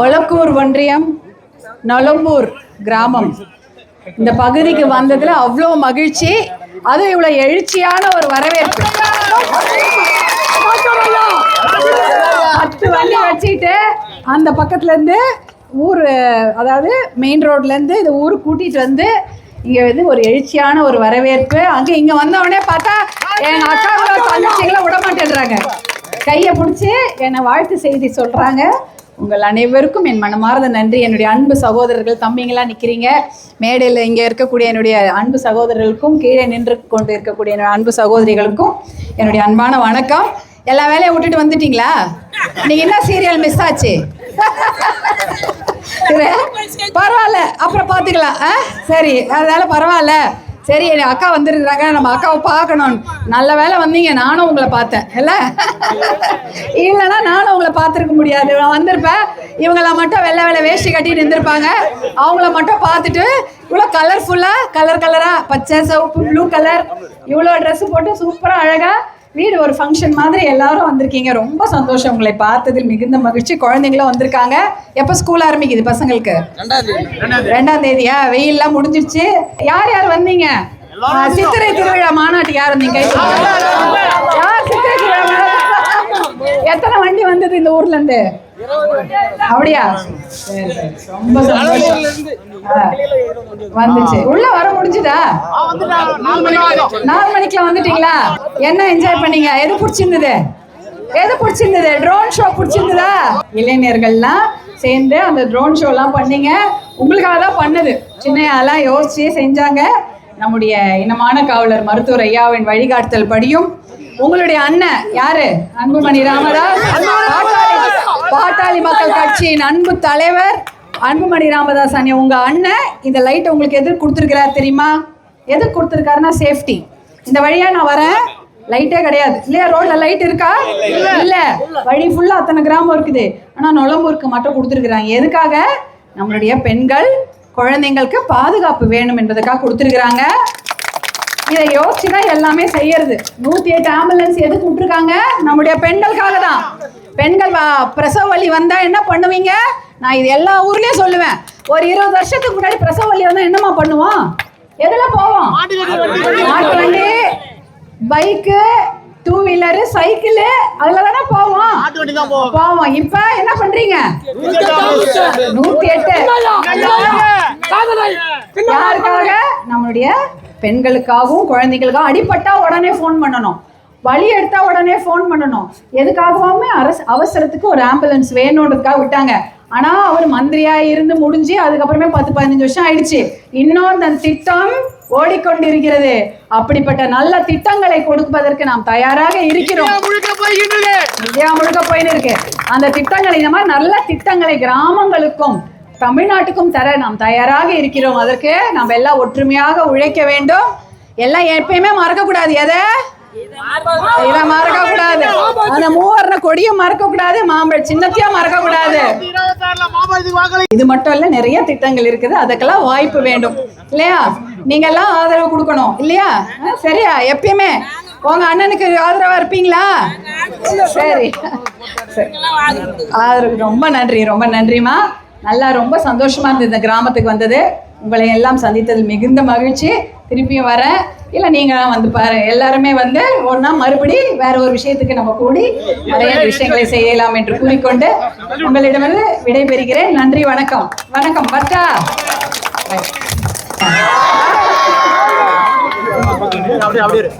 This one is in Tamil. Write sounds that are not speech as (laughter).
ஒலக்கூர் ஒன்றியம் நலம்பூர் கிராமம். இந்த பகுதிக்கு வந்ததுல அவ்வளோ மகிழ்ச்சி. அது இவ்வளவு எழுச்சியான ஒரு வரவேற்பு. பத்து வண்டி வச்சுட்டு அந்த பக்கத்துல இருந்து ஊர் அதாவது மெயின் ரோட்ல இருந்து இந்த ஊர் கூட்டிட்டு வந்து இங்க வந்து ஒரு எழுச்சியான ஒரு வரவேற்பு. அங்க இங்க வந்த உடனே பார்த்தா எங்கள் அக்கா தங்கச்சிகளை விட மாட்டேன்றாங்க. கையை பிடிச்சி என்னை வாழ்த்து செய்தி சொல்கிறாங்க உங்கள் அனைவருக்கும் என் மனமார்ந்த நன்றி. என்னுடைய அன்பு சகோதரர்கள் தம்பிங்களாம் நிற்கிறீங்க மேடையில் இங்கே இருக்கக்கூடிய என்னுடைய அன்பு சகோதரர்களுக்கும் கீழே நின்று கொண்டு இருக்கக்கூடிய என்னுடைய அன்பு சகோதரிகளுக்கும் என்னுடைய அன்பான வணக்கம். எல்லா வேலையும் விட்டுட்டு வந்துட்டீங்களா? நீங்கள் என்ன சீரியல் மிஸ் ஆச்சு? (laughs) பரவாயில்ல. அப்புறம் பார்த்துக்கலாம். ஆ சரி அதனால பரவாயில்ல. சரி என் அக்கா வந்திருக்கிறாங்க. நம்ம அக்காவை பார்க்கணும். நல்ல வேலை வந்தீங்க. நானும் உங்களை பார்த்தேன். இல்ல? இல்லைன்னா நானும் உங்களை பார்த்துருக்க முடியாது. நான் வந்திருப்பேன். இவங்கள மட்டும் வெள்ளை வெள்ளை வேஷ்டி கட்டி நின்றுருப்பாங்க. அவங்கள மட்டும் பார்த்துட்டு இவ்வளோ கலர்ஃபுல்லாக கலர் கலராக பச்சை சிவப்பு ப்ளூ கலர் இவ்வளோ ட்ரெஸ்ஸு போட்டு சூப்பராக அழகாக வீடு ஒரு ஃபங்க்ஷன் மாதிரி எல்லாரும் வந்திருக்கீங்க. ரொம்ப சந்தோஷம் உங்களை பார்த்ததில் மிகுந்த மகிழ்ச்சி. குழந்தைங்களும் வந்திருக்காங்க. எப்போ ஸ்கூல் ஆரம்பிக்குது பசங்களுக்கு? ரெண்டாம் தேதியா வெயில்லாம் முடிஞ்சிருச்சு. யார் யார் வந்தீங்க? சித்திரை திருவிழா மாநாட்டுக்கு யார் வந்தீங்க. யார் சித்திரை திருவிழா? எத்தனை வண்டி வந்தது இந்த ஊர்ல இருந்து? அப்படியா? ரொம்ப வந்துச்சு. உள்ள வர முடிஞ்சுதா? நாலு மணிக்கெல்லாம் வந்துட்டீங்களா? என்ன என்ஜாய் பண்ணீங்க? எது பிடிச்சிருந்தது? எது பிடிச்சிருந்தது? ட்ரோன் ஷோ பிடிச்சிருந்ததா? இளைஞர்கள்லாம் சேர்ந்து அந்த ட்ரோன் ஷோலாம் பண்ணீங்க. உங்களுக்காக தான் பண்ணது. சின்னையாலாம் யோசிச்சு செஞ்சாங்க. நம்முடைய இனமான காவலர் மருத்துவர் ஐயாவின் வழிகாட்டுதல் படியும். உங்களுடைய அண்ணன் யாரு? அன்புமணி ராமதாஸ். பாட்டாளி மக்கள் கட்சியின் அன்பு தலைவர் அன்புமணி ராமதாஸ் அண்ணன் உங்க அண்ணன் இந்த லைட் உங்களுக்கு எதிர் கொடுத்துருக்கிறார் தெரியுமா? எதுக்கு கொடுத்துருக்காருன்னா சேஃப்டி இந்த வழியா நான் வரேன். லைட்டே கிடையாது. இல்லையா ரோட்ல லைட் இருக்கா? இல்ல. வழி ஃபுல்லா அத்தனை கிராமம் இருக்குது. ஆனா நுழம்பூருக்கு மட்டும் கொடுத்துருக்குறாங்க. எதுக்காக? நம்மளுடைய பெண்கள் குழந்தைங்களுக்கு பாதுகாப்பு வேணும் என்பதற்காக கொடுத்துருக்குறாங்க. இதை யோசிச்சு தான் எல்லாமே செய்யறது. நூத்தி எட்டு ஆம்புலன்ஸ் எதுக்கு விட்டுருக்காங்க? நம்முடைய பெண்களுக்காக தான். பெண்கள் வ- பிரசவ வலி வந்தா என்ன பண்ணுவீங்க? நான் இது எல்லா ஊர்லயும் சொல்லுவேன். ஒரு இருபது வருஷத்துக்கு முன்னாடி பிரசவ வலி வந்தா என்னம்மா பண்ணுவோம் எதுல போவோம் மாட்டு வண்டி பைக்கு டூ வீலரு சைக்கிள் அதுல தானே போவோம் போவோம் இப்ப என்ன பண்றீங்க? நூத்தி எட்டு யாருக்காக? நம்மளுடைய பெண்களுக்காகவும் குழந்தைகளுக்காகவும் அடிபட்டா உடனே ஃபோன் பண்ணணும். வலி எடுத்தா உடனே ஃபோன் பண்ணணும். எதுக்காகவுமே அரசு அவசரத்துக்கு ஒரு ஆம்புலன்ஸ் வேணுன்றதுக்காக விட்டாங்க. ஆனா அவர் மந்திரியா இருந்து முடிஞ்சு அதுக்கப்புறமே பத்து பதினஞ்சு வருஷம் ஆயிடுச்சு. இன்னும் அந்த திட்டம் ஓடிக்கொண்டிருக்கிறது. அப்படிப்பட்ட நல்ல திட்டங்களை கொடுப்பதற்கு நாம் தயாராக இருக்கிறோம். இந்தியா முழுக்க போயின்னு இருக்கு அந்த திட்டங்களை இந்த மாதிரி நல்ல திட்டங்களை கிராமங்களுக்கும் தமிழ்நாட்டுக்கும் தர நாம் தயாராக இருக்கிறோம். அதற்கு நாம் எல்லாம் ஒற்றுமையாக உழைக்க வேண்டும். எல்லாம் எப்பயுமே மறக்க கூடாது எதை? இதை மறக்க கூடாது அந்த மூவர்ண கொடியை மறக்க கூடாது மாம்பழ சின்னத்தையா மறக்க கூடாது இது மட்டும் இல்ல நிறைய திட்டங்கள் இருக்குது. அதுக்கெல்லாம் வாய்ப்பு வேண்டும். இல்லையா? நீங்க எல்லாம் ஆதரவு கொடுக்கணும். இல்லையா? சரியா? எப்பயுமே. உங்க அண்ணனுக்கு ஆதரவா இருப்பீங்களா? சரி. சரி. ஆதரவு ரொம்ப நன்றி. ரொம்ப நன்றிமா நல்லா ரொம்ப சந்தோஷமாக இருந்தது இந்த கிராமத்துக்கு வந்தது. உங்களை எல்லாம் சந்தித்ததில் மிகுந்த மகிழ்ச்சி. திருப்பியும் வரேன். இல்லை நீங்களாம் வந்து பாரு எல்லாருமே வந்து ஒன்றா மறுபடி வேற ஒரு விஷயத்துக்கு நம்ம கூடி நிறைய விஷயங்களை செய்யலாம் என்று கூறிக்கொண்டு உங்களிடமிருந்து விடைபெறுகிறேன். நன்றி வணக்கம். வணக்கம் பட்டா அப்படியே அப்படியே